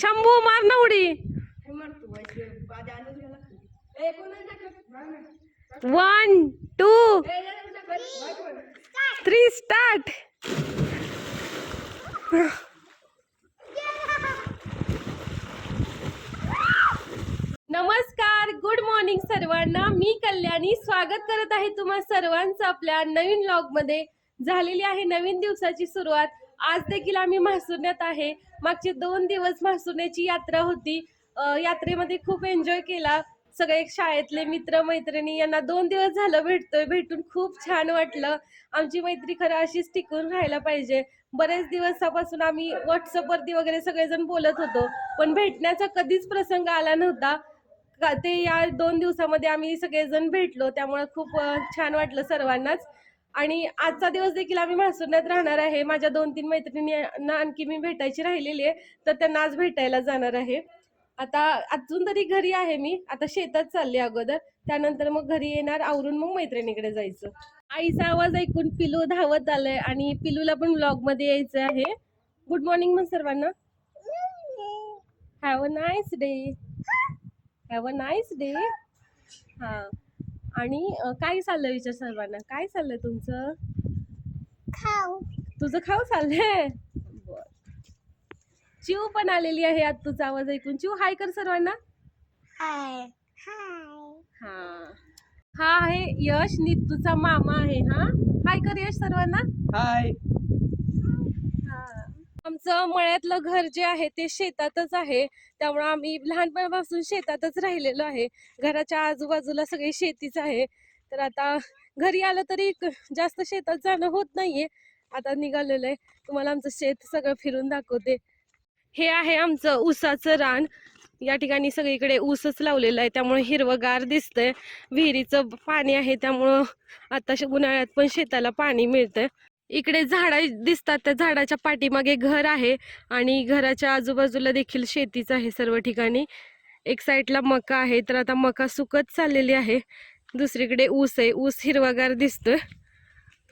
शंभू मार ना उडी. वन टू थ्री स्टार्ट नमस्कार गुड मॉर्निंग सर्वांना. मी कल्याणी. स्वागत करत आहे तुम्हा सर्वांचं आपल्या नवीन व्लॉगमध्ये. झालेली आहे नवीन दिवसाची सुरुवात. आज देखील आम्ही म्हासुरण्यात आहे. मागचे दोन दिवस म्हासुरण्याची यात्रा होती. यात्रेमध्ये खूप एन्जॉय केला. सगळे शाळेतले मित्र मैत्रिणी यांना दोन दिवस झालं भेटतोय. भेटून खूप छान वाटलं. आमची मैत्री खरं अशीच टिकून राहायला पाहिजे. बरेच दिवसापासून आम्ही व्हॉट्सअपवरती वगैरे सगळेजण बोलत होतो. पण भेटण्याचा कधीच प्रसंग आला नव्हता. का ते या दोन दिवसामध्ये आम्ही सगळेजण भेटलो. त्यामुळे खूप छान वाटलं सर्वांनाच. आणि आजचा दिवस देखील आम्ही म्हासुरण्यात राहणार आहे. माझ्या दोन तीन मैत्रिणींना आणखी मी भेटायची राहिलेली आहे तर त्यांना आज भेटायला जाणार आहे. आता अजून तरी घरी आहे मी. आता शेतात चालले अगोदर. त्यानंतर मग घरी येणार आवरून मग मैत्रिणीकडे जायचं. आईचा आवाज ऐकून पिलू धावत आलंय आणि पिलूला पण ब्लॉगमध्ये यायचं आहे. गुड मॉर्निंग मग सर्वांना. Have a nice day have a nice day हा. आणि अ, काय चाललंय विचार सर्वांना? काय चाललंय तुमचं? खाऊ. तुझं खाऊ चाललंय? बर. चिव पण आलेली आहे आज तुझा आवाज ऐकून. चिव हाय कर सर्वांना. हाय. हाय. हा. हा आहे यश नीतूचा मामा आहे हा? हाय कर यश सर्वांना. हाय. आमचं मळ्यातलं घर जे आहे ते शेतातच आहे. त्यामुळे आम्ही लहानपणापासून शेतातच राहिलेलो आहे. घराच्या आजूबाजूला सगळी शेतीच आहे. तर आता घरी आलं तरी जास्त शेतात जाणं होत नाहीये. आता निघालेलं आहे. तुम्हाला आमचं शेत सगळं फिरून दाखवते. हे आहे आमचं ऊसाचं रान. या ठिकाणी सगळीकडे ऊसच लावलेलं आहे. त्यामुळे हिरवगार दिसतंय. विहिरीचं पाणी आहे. त्यामुळं आता उन्हाळ्यात पण शेताला पाणी मिळतंय. इकडे झाडं दिसतात त्या झाडाच्या पाठीमागे घर आहे आणि घराच्या आजूबाजूला देखील शेतीच आहे सर्व ठिकाणी. एक साईडला मका आहे तर आता मका सुकत चाललेली आहे. दुसरीकडे ऊस आहे ऊस हिरवागार दिसतोय.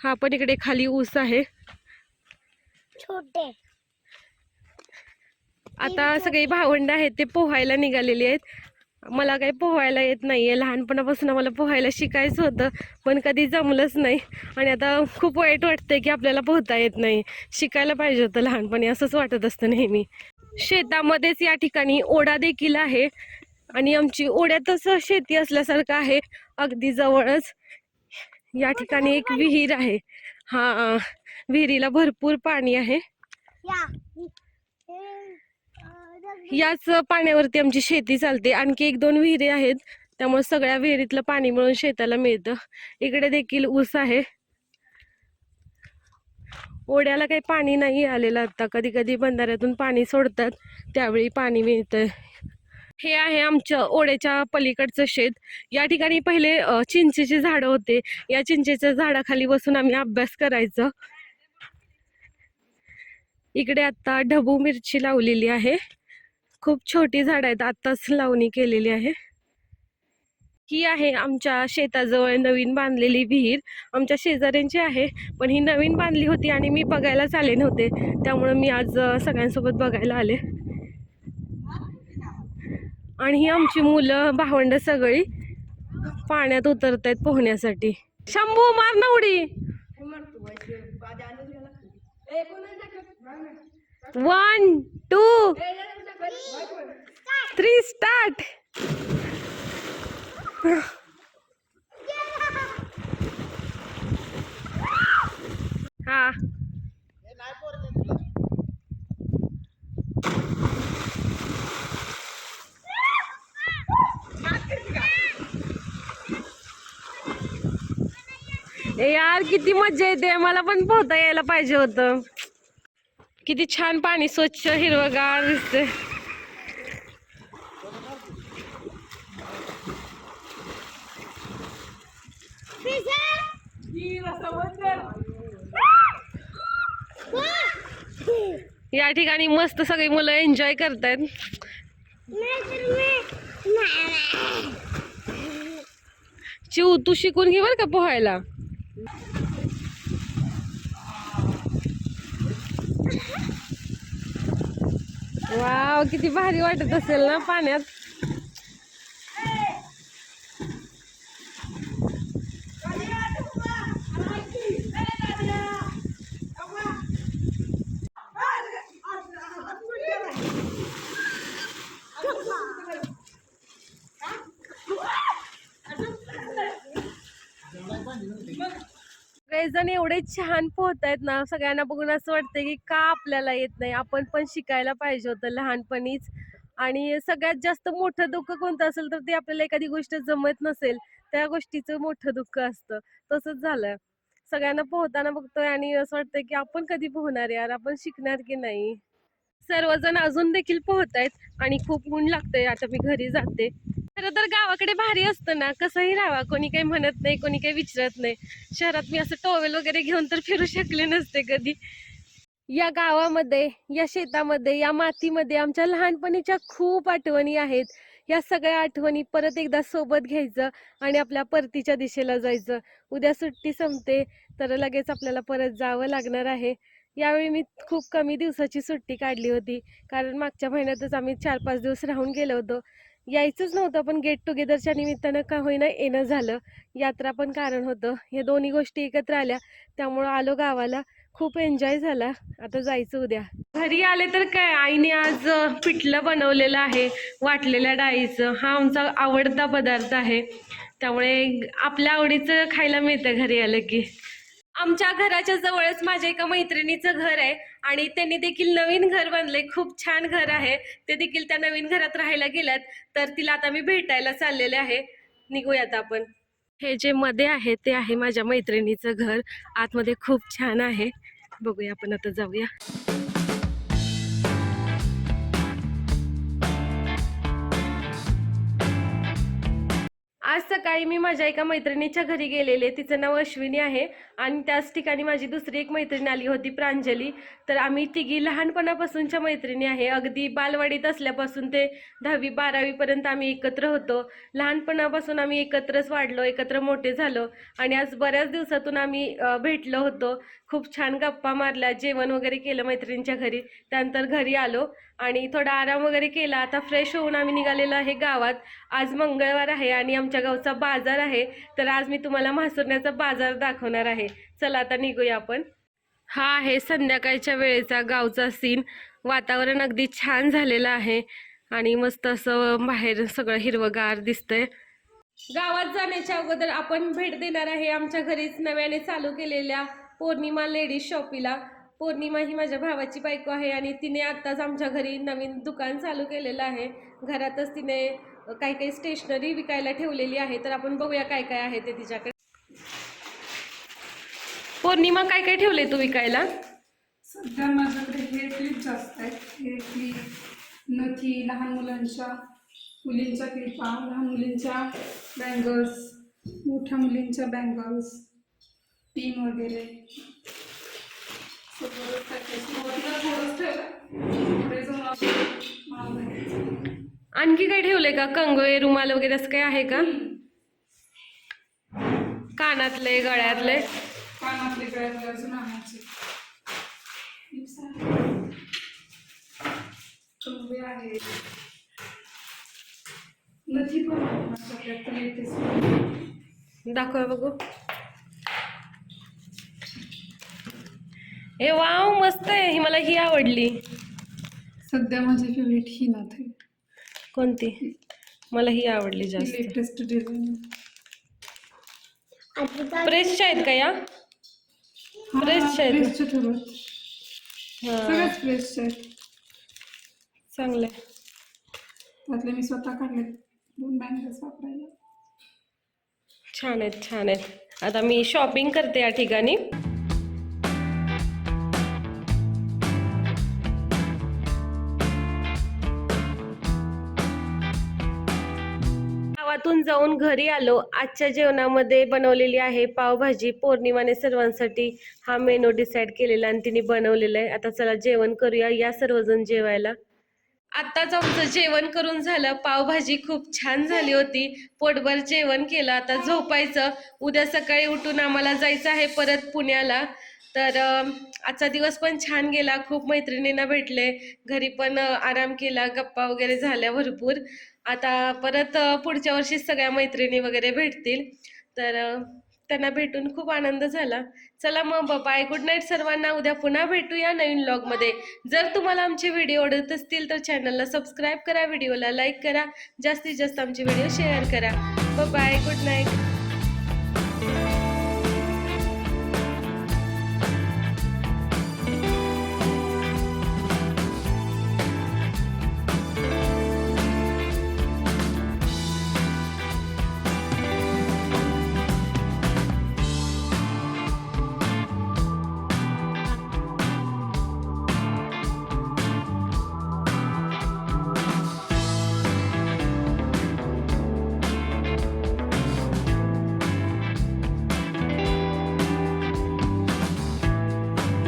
हा पण इकडे खाली ऊस आहे. छोटे. आता सगळी भावंड आहेत ते पोहायला निघालेली आहेत. मला काही पोहायला येत नाही आहे लहानपणापासून मला पोहायला शिकायचं होतं पण कधी जमलंच नाही. आणि आता खूप वाईट वाटतंय की आपल्याला पोहता येत नाही. शिकायला पाहिजे होतं लहानपणी असंच वाटत असतं नेहमी. शेतामध्येच या ठिकाणी ओढा देखील आहे. आणि आमची ओढ्यातच शेती असल्यासारखं आहे. अगदी जवळच या ठिकाणी एक विहीर आहे. हा विहिरीला भरपूर पाणी आहे. या. याच पाण्यावरती आमची शेती चालते. आणखी एक दोन विहिरी आहेत. त्यामुळे सगळ्या विहिरीतलं पाणी मिळून शेताला मिळतं. इकडे देखील ऊस आहे. ओढ्याला काही पाणी नाही आलेलं आता. कधी कधी बंधाऱ्यातून पाणी सोडतात. त्यावेळी पाणी मिळतं हे आहे आमच्या ओढ्याच्या पलीकडचं शेत. या ठिकाणी पहिले चिंचेचे चिंचेची झाडं होते. या चिंचेच्या झाडाखाली बसून आम्ही अभ्यास करायचो. इकडे आता ढबू मिरची लावलेली आहे. खूप छोटी झाड आहेत आत्ताच लावणी केलेली आहे. ही आहे आमच्या शेताजवळ नवीन बांधलेली विहीर. आमच्या शेजाऱ्यांची आहे पण ही नवीन बांधली होती आणि मी बघायलाच आले नव्हते. त्यामुळे मी आज सगळ्यांसोबत बघायला आले. आणि ही आमची मुलं भावंड सगळी पाण्यात उतरत आहेत पोहण्यासाठी. शंभू मार ना उडी! वन टू थ्री स्टार्ट हा. यार किती मजा येते. मला पण पोहता यायला पाहिजे होतं. किती छान पाणी स्वच्छ हिरवगार दिसते या ठिकाणी मस्त सगळी मुलं एन्जॉय करतायत. चिव तू शिकून घे बर का पोहायला. वाव किती भारी वाटत असेल ना पाण्यात. जण एवढे छान पोहतायत ना सगळ्यांना बघून असं वाटतंय की का आपल्याला येत नाही. आपण पण शिकायला पाहिजे होतं लहानपणीच. आणि सगळ्यात जास्त मोठं दुःख कोणतं असेल तर ते आपल्याला एखादी गोष्ट जमत नसेल त्या गोष्टीचं मोठं दुःख असतं. तसंच झालं. सगळ्यांना पोहताना बघतोय आणि असं वाटतंय की आपण कधी पोहणार यार? आपण शिकणार की नाही? सर्वजण अजून देखील पोहतायत आणि खूप ऊन लागतंय. आता मी घरी जाते. खरं तर गावाकडे भारी असतं ना. कसंही राहावा. कोणी काही म्हणत नाही कोणी काही विचारत नाही. शहरात मी असं टॉवेल वगैरे घेऊन तर फिरू शकले नसते कधी. या गावामध्ये या शेतामध्ये या मातीमध्ये आमच्या लहानपणीच्या खूप आठवणी आहेत. या सगळ्या आठवणी परत एकदा सोबत घ्यायचं आणि आपल्या परतीच्या दिशेला जायचं. उद्या सुट्टी संपते तर लगेच आपल्याला परत जावं लागणार आहे. यावेळी मी खूप कमी दिवसाची सुट्टी काढली होती. कारण मागच्या महिन्यातच आम्ही चार पाच दिवस राहून गेलो होतो. यायचंच नव्हतं पण गेट टुगेदरच्या निमित्तानं का होईना येणं झालं. यात्रा पण कारण होतं. हे दोन्ही गोष्टी एकत्र आल्या त्यामुळं आलो गावाला. खूप एन्जॉय झाला. आता जायचं उद्या. घरी आले तर काय? आईने आज पिठलं बनवलेलं आहे वाटलेल्या डाळीचं. हा आमचा आवडता पदार्थ आहे. त्यामुळे आपल्या आवडीचं खायला मिळतं घरी आलं की. आमच्या घराच्या जवळच माझ्या एका मैत्रिणीचं घर आहे आणि त्यांनी देखील नवीन घर बांधले खूप छान घर आहे. ते देखील त्या नवीन घरात राहायला गेल्यात. तर तिला आता मी भेटायला चाललेले आहे. निघूयात आपण. हे जे मध्ये आहे ते आहे माझ्या मैत्रिणीचं घर. आतमध्ये खूप छान आहे. बघूया आपण आता जाऊया. आज सकाळी मी माझ्या एका मैत्रिणीच्या घरी गेलेले. तिचं नाव अश्विनी आहे आणि त्याच ठिकाणी माझी दुसरी एक मैत्रीण आली होती प्रांजली. तर आम्ही तिघी लहानपणापासूनच्या मैत्रिणी आहे. अगदी बालवाडीत असल्यापासून ते दहावी बारावीपर्यंत आम्ही एकत्र होतो. लहानपणापासून आम्ही एकत्रच वाढलो एकत्र मोठे झालो आणि आज बऱ्याच दिवसातून आम्ही भेटलो होतो. खूप छान गप्पा मारल्या जेवण वगैरे केलं मैत्रिणीच्या घरी. त्यानंतर घरी आलो. आणि थोडा आराम वगैरे केला आता फ्रेश होऊन आम्ही निघालेलो आहे गावात. आज मंगळवार आहे आणि आमच्या गावचा बाजार आहे. तर आज मी तुम्हाला म्हासुरण्याचा बाजार दाखवणार आहे. चला आता निघूया आपण. हा आहे संध्याकाळच्या वेळेचा गावचा सीन वातावरण अगदी छान झालेलं आहे आणि मस्त असं बाहेर सगळं हिरवंगार दिसतंय. गावात जाण्याच्या अगोदर आपण भेट देणार आहे आमच्या घरीच नव्याने चालू केलेल्या पौर्णिमा लेडीज शॉपीला. पौर्णिमा ही माझ्या भावाची बायको आहे आणि तिने आत्ताच आमच्या घरी नवीन दुकान चालू केलेलं आहे. घरातच तिने काही काही स्टेशनरी विकायला ठेवलेली आहे. तर आपण बघूया काय काय आहे ते तिच्याकडे. पौर्णिमा काय काय ठेवले तू विकायला? सध्या माझ्याकडे हे क्लिप जास्त आहेत. हे क्लिप नथी लहान मुलांच्या मुलींच्या क्लिपा लहान मुलींच्या बँगल्स मोठ्या मुलींच्या बँगल्स पिन वगैरे सगळं package. सुरुवातीला थोडंच ठेवलं पुढे जाऊन आपण माल भरायचा. आणखी काय ठेवलंय का? कंगवे रुमाल वगैरे असं काय आहे का? कानातले गळ्यातले. कानातले गळ्यातले अजून आणायचे नथी पण आहे दाखवा बघू. ए वाव मस्त आहे. ही मला ही आवडली. सध्या माझी फेवरेट ही नथ आहे. कोणती? मला ही आवडली जास्त. लेटेस्ट डिझाईन प्रेसच्या आहेत का या? प्रेसच्या आहेत. ना? ठेवत हा. सगळ्याच प्रेसचे आहेत. चांगलं आहे. त्यातले मी स्वतः काढले दोन बँगल्स वापरायला. छान आहेत छान आहेत. आता मी शॉपिंग करते या ठिकाणी. गावातून जाऊन घरी आलो. आजच्या जेवणामध्ये बनवलेली आहे पावभाजी. पौर्णिमाने सर्वांसाठी हा मेनू डिसाईड केलेला आणि तिने बनवलेला आहे. आता चला जेवण करूया या सर्वजण जेवायला. आत्ताच आमचं जेवण करून झालं. पावभाजी खूप छान झाली होती. पोटभर जेवण केलं. आता झोपायचं. उद्या सकाळी उठून आम्हाला जायचं आहे परत पुण्याला. तर आजचा दिवस पण छान गेला. खूप मैत्रिणींना भेटले. घरी पण आराम केला. गप्पा वगैरे झाल्या भरपूर. आता परत पुढच्या वर्षी सगळ्या मैत्रिणी वगैरे भेटतील. तर त्यांना भेटून खूप आनंद झाला. चला मग बाय गुड नाईट सर्वांना. उद्या पुन्हा भेटूया नवीन मध्ये. जर तुम्हाला आमचे व्हिडिओ आवडत असतील तर चॅनलला सबस्क्राईब करा व्हिडिओला लाईक करा. जास्तीत जास्त आमचे व्हिडिओ शेअर करा. Bye good night